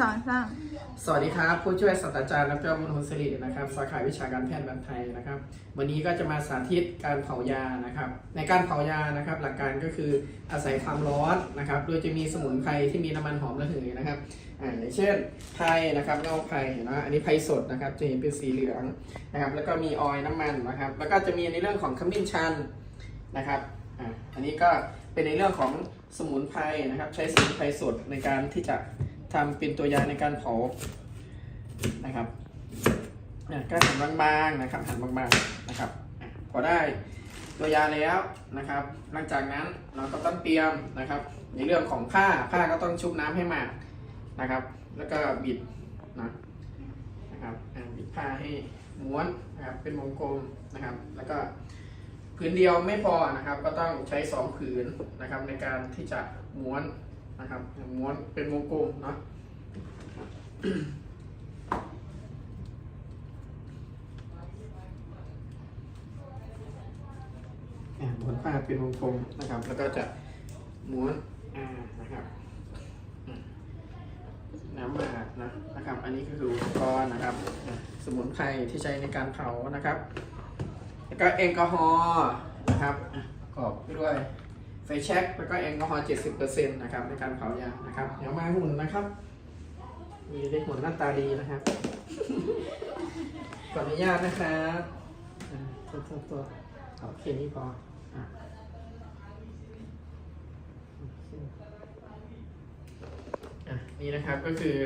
สองสามสวัสดีครับผู้ช่วยศาสตราจารย์ดรมนหุนสิรินะครับสาขาวิชาการแพทย์แผนไทยนะครับ วันนี้ก็จะมาสาธิตการเผายานะครับ ในการเผายานะครับ หลักการก็คืออาศัยความร้อนนะครับ โดยจะมีสมุนไพรที่มีน้ำมันหอมระเหยนะครับอ่าอย่างเช่นไพรนะครับเงาไพรนะอันนี้ไพรสดนะครับจะเห็นเป็นสีเหลืองนะครับแล้วก็มีออยล์น้ำมันนะครับ แล้วก็จะมีในเรื่องของขมิ้นชันนะครับอ่าอันนี้ก็เป็นในเรื่องของสมุนไพรนะครับ ใช้สมุนไพรสดในการที่จะ ทำเป็นตัวยาในการเผานะครับก็หั่นบางๆนะครับหั่นบางๆนะครับพอได้ตัวยาแล้วนะครับ หลังจากนั้นเราก็ต้องเตรียมนะครับ ในเรื่องของผ้าผ้าก็ต้องชุบน้ำให้มากนะครับ แล้วก็บิดนะนะครับบิดผ้าให้ม้วนนะครับเป็นวงกลมนะครับ แล้วก็ผืนเดียวไม่พอนะครับ ก็ต้องใช้สองผืนนะครับในการที่จะม้วน นะครับม้วนเป็นวงกลมเนาะอ่าม้วนผ้าเป็นวงกลมนะครับ แล้วก็จะม้วนอ่านะครับน้ำหมากนะนะครับ อันนี้ก็คืออุปกรณ์นะครับ สมุนไพรที่ใช้ในการเผานะครับ แล้วก็แอลกอฮอล์นะครับประกอบไปด้วย ไฟแช็กแล้วก็แอลกอฮอล์70%นะครับในการเผายานะครับเดี๋ยวมาหุ่นนะครับ มีเด็กหุ่นหน้าตาดีนะครับขออนุญาตนะครับตัวตัวตัวเอาแค่นี้พออะนี่นะครับก็คือ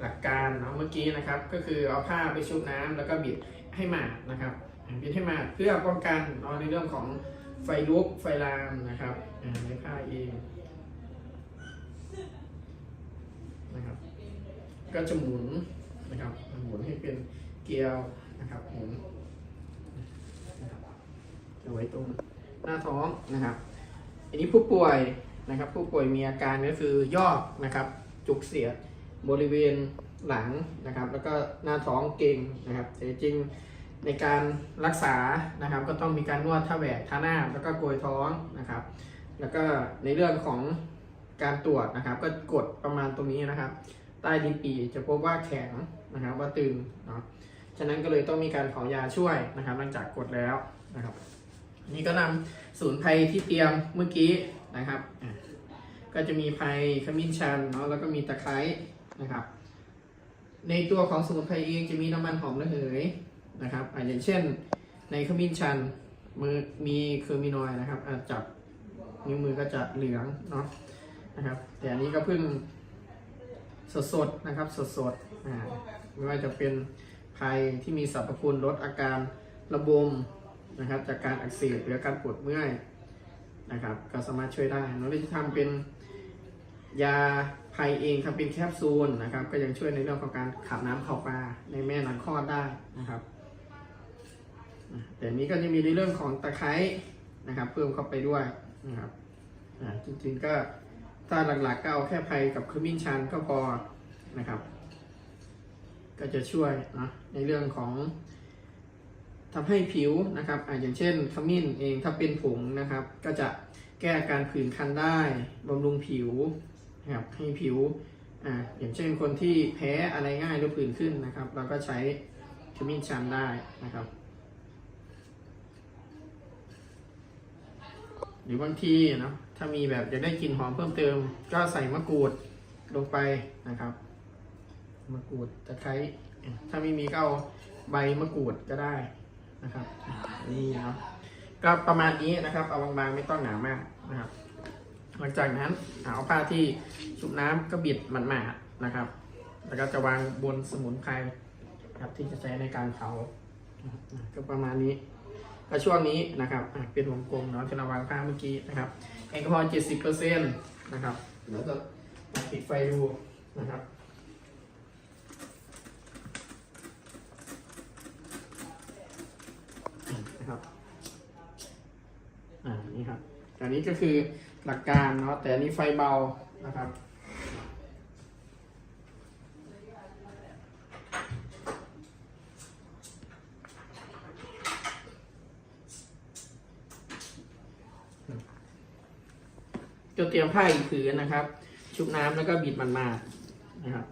หลักการเนาะเมื่อกี้นะครับก็คือเอาผ้าไปชุบน้ำแล้วก็บิดให้หมาดนะครับบิดให้หมาดเพื่อป้องกันเนาะในเรื่องของ ไฟลุกไฟลามนะครับอะในผ้าเองนะครับ ก็จะหมุนนะครับหมุนให้เป็นเกลียวนะครับหมุนจะไว้ตรงหน้าท้องนะครับ อันนี้ผู้ป่วยนะครับ ผู้ป่วยมีอาการก็คือยอกนะครับ จุกเสียดบริเวณหลังนะครับ แล้วก็หน้าท้องเก่งนะครับแต่จริง ในการรักษานะครับ ก็ต้องมีการนวดท่าแหวกท่าหน้าแล้วก็โกยท้องนะครับ แล้วก็ในเรื่องของการตรวจนะครับ ก็กดประมาณตรงนี้นะครับ ใต้ลิ้นปีจะพบว่าแข็งนะครับ ว่าตึงเนาะฉะนั้นก็เลยต้องมีการเผายาช่วยนะครับ หลังจากกดแล้วนะครับ นี่ก็นำสูนไพรที่เตรียมเมื่อกี้นะครับก็จะมีไพรขมิ้นชันเนาะแล้วก็มีตะไคร้นะครับ ในตัวของสมุนไพรเองจะมีน้ำมันหอมระเหย นะครับออย่างเช่นในขมิ้นชันมือมีเคอร์มินอยนะครับจับนิ้วมือก็จะเหลืองเนาะนะครับ แต่อันนี้ก็เพิ่งสดๆนะครับสดๆอ่าไม่ว่าจะเป็นไพรที่มีสรรพคุณลดอาการระบมนะครับจากการอักเสบหรือการปวดเมื่อยนะครับก็สามารถช่วยได้เราได้ทำเป็นยาไพรเองทำเป็นแคปซูลนะครับ ก็ยังช่วยในเรื่องของการขับน้ำเข้าปลาในแม่หลังคลอดได้นะครับ แต่นี้ก็จะมีในเรื่องของตะไคร้นะครับ เพิ่มเข้าไปด้วยนะครับจริงๆก็ถ้าหลักๆก็เอาแค่ไพรกับขมิ้นชันก็พอนะครับ ก็จะช่วยนะในเรื่องของทำให้ผิวนะครับออย่างเช่นขมิ้นเองถ้าเป็นผงนะครับ ก็จะแก้การผื่นคันได้บำรุงผิวนะครับให้ผิวอ่าอย่างเช่นคนที่แพ้อะไรง่ายหรือผื่นขึ้นนะครับ เราก็ใช้ขมิ้นชันได้นะครับ หรือบางทีเนาะถ้ามีแบบจะได้กลิ่นหอมเพิ่มเติม ก็ใส่มะกรูดลงไปนะครับ มะกรูดตะไคร้ถ้าไม่มีก็เอาใบมะกรูดก็ได้นะครับ นี่เนาะก็ประมาณนี้นะครับ เอาบางๆไม่ต้องหนามากนะครับ หลังจากนั้นเอาผ้าที่ชุบน้ำก็บิดมันมาดๆนะครับ แล้วก็จะวางบนสมุนไพรครับที่จะใช้ในการเผาก็ประมาณนี้ ก็ช่วงนี้นะครับเป็นวงกลมเนาะที่เราวางผ้าเมื่อกี้นะครับแอลกอฮอล์70%นะครับแล้วก็ปิดไฟดูนะครับนะครับอ่านี่ครับอันนี้ก็คือหลักการเนาะแต่อันนี้ไฟเบานะครับ ก็เตรียมผ้าอีกผืนนะครับ ชุบน้ำแล้วก็บิดมันมานะครับ